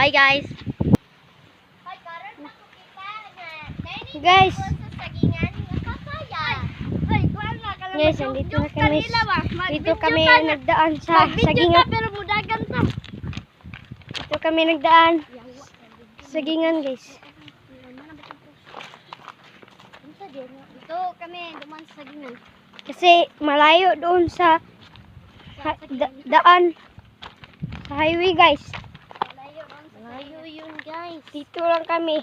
Bye guys. Guys. Guys, nandito na kami. Dito kami nagdaan sa sagingan. Dito kami nagdaan. Sagingan guys. Dito kami duman sa sagingan. Kasi malayo doon sa daan. Sa highway guys. Layo ron sa Layo yun, guys. Dito lang kami.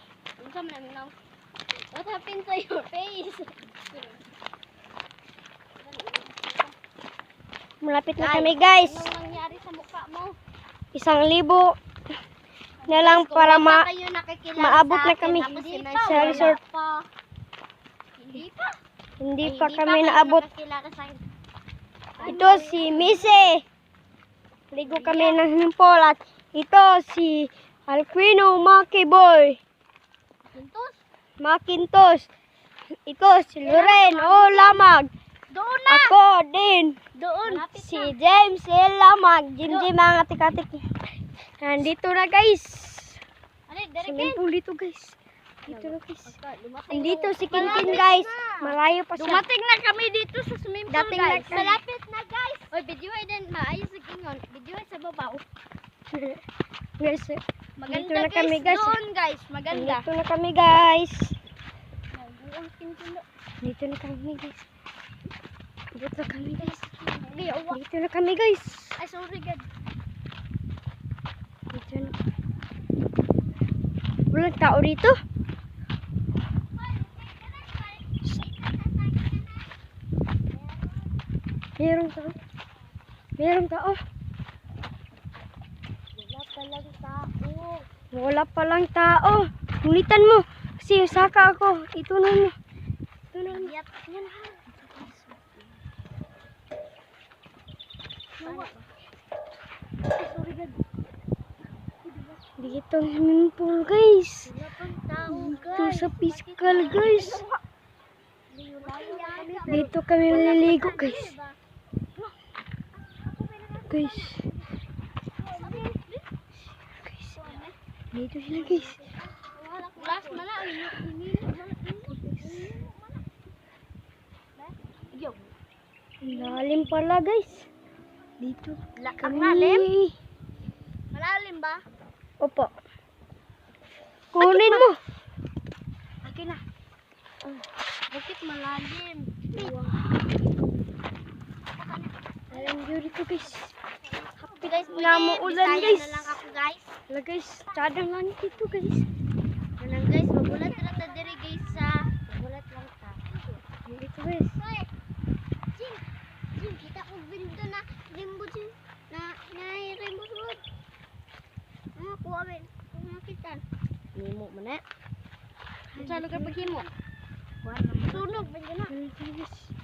Man namin now? What happened to your face? Malapit na kami guys. Anong nangyari sa mukha mo? Isang libo na lang para ma maabot na kami tapos sa resort. pa. Hindi pa. hindi Ay, pa kami naabot. Ito si Mise. Ligo kami ng himpol at ito si Alquino Maki Boy. Pintos? Macintosh. Ito si Loren O Lamag. Doon na! Ako din. Doon. Si James L. Lamag. Jinji mga tikatik. Nandito na guys. Swimming pool dito guys. Dito na guys. Nandito si Kinkin guys. Malayo pa siya. Dumating na kami dito sa swimming pool, guys. Malapit na, guys. Oy, video ay din. Maayos sa kingon. Video ay sa babaw. guys, Maganda, Dito na kami, guys. Doon, guys. Maganda. dito na kami guys. Dito na kami guys. Dito na kami guys. Awa. Dito na kami guys. Ay, sorry, God. Dito na. Walang tao dito. Merong tao. Merong tao. Wala palang tao. Wala palang tao. Unitan mo. Kasi saka ako. Ito na mo. Ito na mo. Yap. Yan, ha. God. Dito ang swimming pool guys. Dito guys. sa physical guys. Dito kami naliligo guys. Guys. Guys. Dito sila guys. Last mana ang hinilo Yo. Lalim pala guys. Dito kami. lalim? Malalim ba? Opo. Kunin mo. Akin na. Bakit malalim? Alam nyo dito guys. Happy guys, Namuulan, guys. na lang ako guys. Wala guys. Tadang lang dito guys. Ganang guys, magulat na ta diri guys sa magulat lang ta. Dito guys. Jin. Jin, kita ko binto na rainbow jin. Na na rainbow road. Ah, kuha ben. Kung makita. Nemo mo na. Sa lugar paghimo. Sunog ba na? Guys.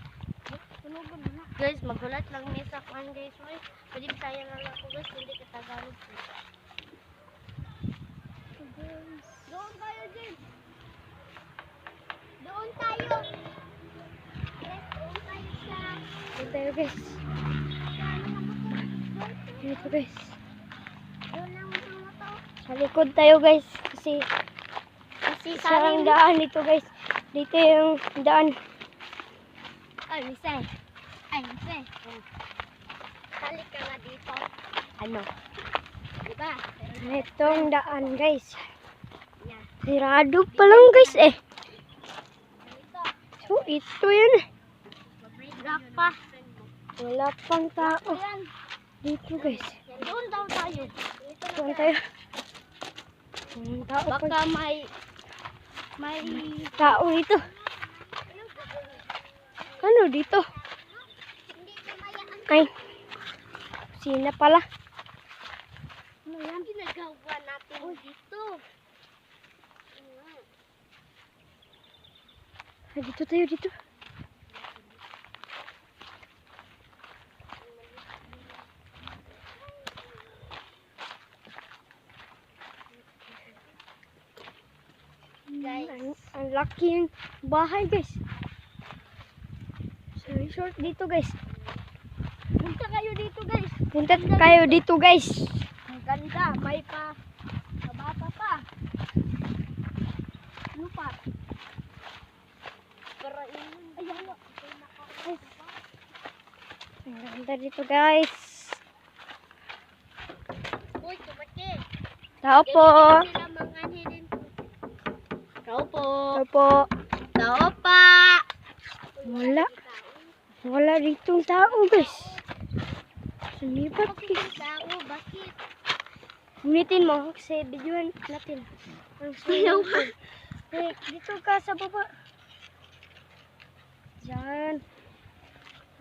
Guys, magulat lang ni sa kwan guys. Hoy, pwede bisaya na lang ako guys, hindi ka Tagalog. Doon tayo, Jin. Doon tayo. Yes, doon tayo sa... Dito tayo guys. Dito guys. Doon lang ang mga to. Sa likod tayo guys. Kasi Kasi isang daan dito guys. Dito yung daan. Ay, Mise. Ay, Mise. Balik ka na dito. Ano? Diba? Itong daan guys. Sirado pa lang guys eh. So ito yun. Rock pa. Wala pang tao. Dito guys. Doon daw tayo. Doon tayo. Tao pa. Baka may... May... Tao dito. Ano dito? Ay. Sina pala. Ano yan? Ginagawa natin dito. Ah, dito tayo dito. Guys. Ang, ang laki yung bahay guys. Sa resort dito guys. Punta kayo dito guys. Ang ganda. May pa. Mababa pa. Ano Lupa. Pero yun. Ayan. Ang ganda dito guys. Uy, tumaki. Tao po. Tao po. Tao po. Tao pa. Wala. Wala ditong tao guys. Guys. Tao, bakit? Ulitin mo kasi videoan natin. Ang sumibat. Eh, dito ka sa baba. Diyan.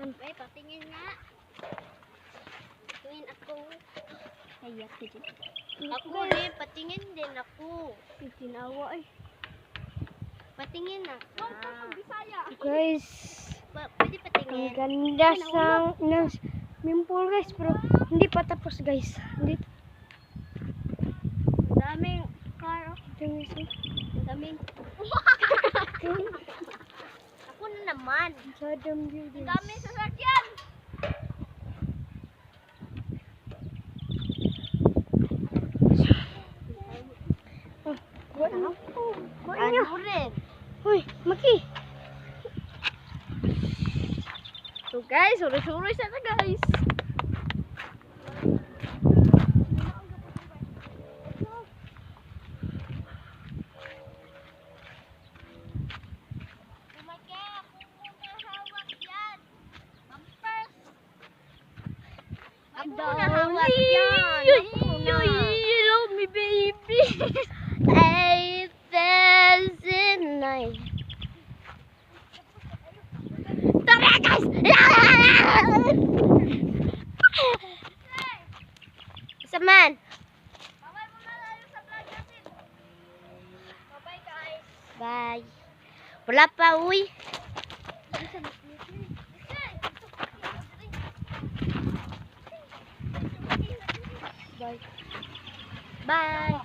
Ay, patingin nga. Patingin ako. Ayak ka dyan. Ako rin, patingin din ako. Tinawa ay. Patingin na. Ah. Guys, pwede ang patingin. ganda sa pool guys. Pero hindi pa tapos guys. Hindi. Daming car. Daming daming. Ako na naman. View guys. daming sasakyan. Kuha niyo. Kuha niyo. Ano rin? Uy, Maki. So guys, suri-suri sana guys. Ako muna. love me, baby. Guys! Isa man. Bye. Wala pa, uy. Bye. Bye.